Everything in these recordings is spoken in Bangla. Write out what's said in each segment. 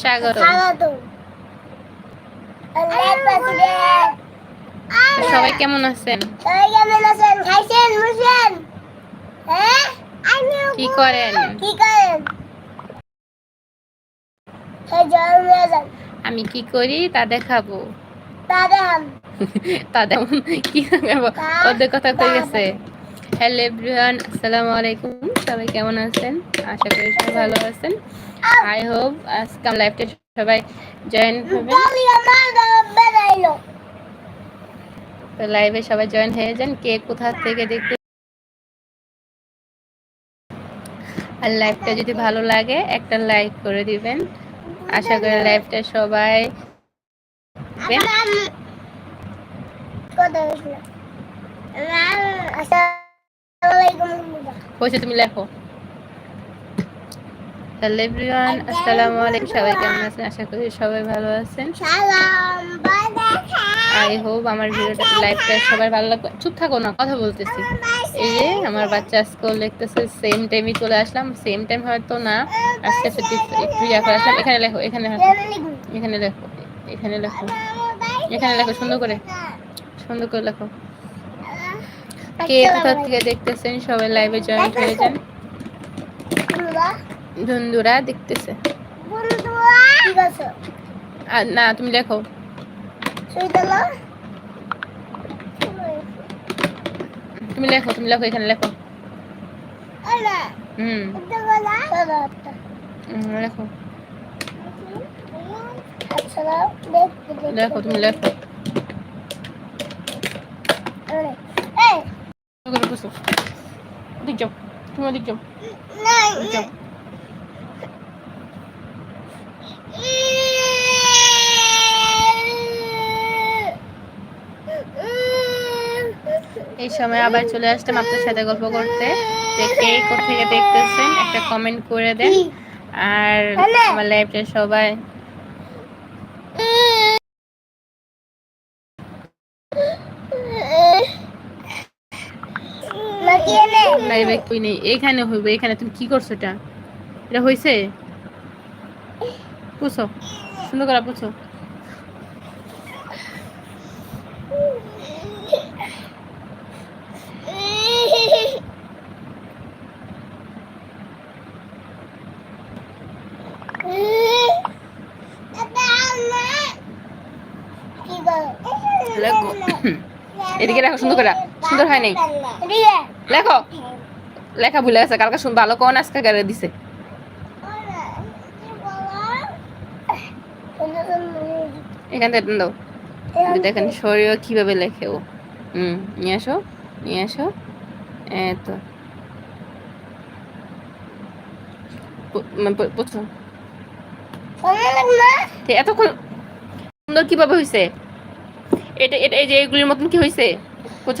স্বাগত সবাই কেমন আছেন? সবাই কেমন আছেন? খাইছেন? মুছেন হ্যাঁ? কি করেন? আমি কি করি? তা দেখাবো। তা দেখান। তা যেমন কি দেখাবো ওদের কথা কই গেছে? হ্যালো এভরিওয়ান আসসালামু আলাইকুম। সবাই কেমন আছেন? আশা করি সবাই ভালো আছেন। আই হোপ আজকে আমার লাইফটা সবাই জয়েন হবেন তো লাইভে সবাই জয়েন হয়ে যান। কে কোথা থেকে দেখতে আর লাইভটা যদি ভালো লাগে, একটা লাইক করে দিবেন। আশা করি লাইভটা সবাই। কথা হয়েছে তুমি লেখো হ্যালো এভরিওয়ান আসসালামু আলাইকুম সবাই কেমন আছেন আশা করি সবাই ভালো আছেন আই হোপ আমার ভিডিওটা লাইভটা সবাই ভালো লাগবে চুপ থাকো না কথা বলতেছি। এই যে আমার বাচ্চা স্কুল দেখতেছে সেম টাইমে চলে আসলাম। সেম টাইম হয়তো না। একটু- একটু ইয়া করে আসলাম। এখানে লেখো এখানে লেখো। এখানে লেখো এখানে লেখো। এখানে লেখো সুন্দর করে। সুন্দর করে লেখো। কে কোথা থেকে দেখতেছেন? সবাই লাইভে জয়েন হয়ে যান। বন্ধুরা দেখতেছে। না তুমি লেখো। তুমি লেখো তুমি লেখো এখানে লেখো। হুম। হুম, লেখো। লেখো তুমি লেখো। সুন্দর করে বসো। ওদিক যাও। তুমি ওদিক যাও। যাও। এই সময় আবার চলে আসলাম আপনার সাথে গল্প করতে। যে কে কোথেকে দেখতেছেন একটা কমেন্ট করে দেন। আর আমার লাইভটা সবাই লাইভে কই নেই। এখানে হইবে এখানে তুমি কি করছ এটা? এটা হইছে? পুছো সুন্দর করে পুছো। এদিকে রাখো সুন্দর করে। সুন্দর হয় নাই? লেখো। লেখা ভুলে গেছে কালকে শুন ভালো কোন আজকে গাড়ি দিছে? এখান থেকে দাও। দেখেন শরীর কীভাবে লেখে ও। হুম নিয়ে আসো নিয়ে আসো। এত বুঝছ এতক্ষণ সুন্দর কীভাবে হয়েছে এটা এটা এই যে এগুলির মতন কি হয়েছে বুঝছ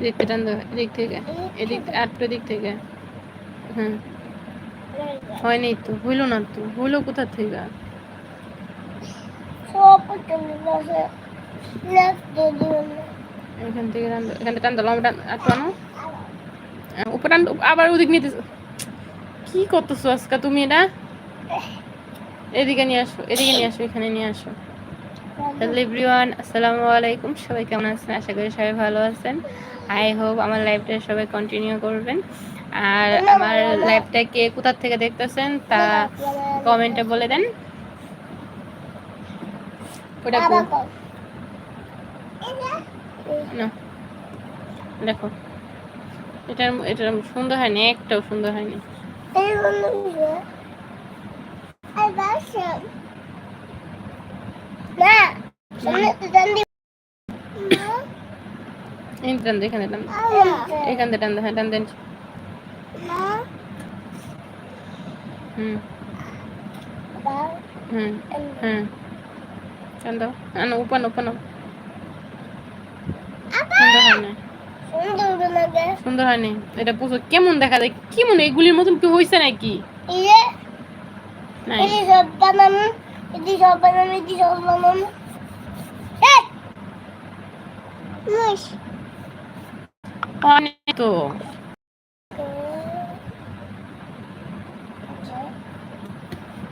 এদিক টান এদিক থেকে, এদিক আটটা দিক থেকে। তো না তো কোথা থেকে? টান আবার ওদিক কি করতেছো আজকে তুমি এটা? এদিকে নিয়ে আসো, এদিকে নিয়ে আসো, এখানে নিয়ে আসো। হ্যালো এভরিওয়ান আসসালামু আলাইকুম, সবাই কেমন আছেন? আশা করি সবাই ভালো আছেন। আই হোপ আমার লাইভটা সবাই কন্টিনিউ করবেন। আর আমার লাইভটা কে কোথার থেকে দেখতেছেন তা কমেন্টে বলে দেন। ওটা না দেখো। এটা এটা সুন্দর হয়নি একটাও সুন্দর হয়নি। না টান দে, এখানে টান। এখান থেকে টান দে, হ্যাঁ টান দেন হুম হুম হুম টান দাও আনো উপন উপন সুন্দর হয় হয়নি এটা পুজো কেমন দেখা যায় কেমন এগুলির মতন কি হয়েছে নাকি নাই অনেক তো।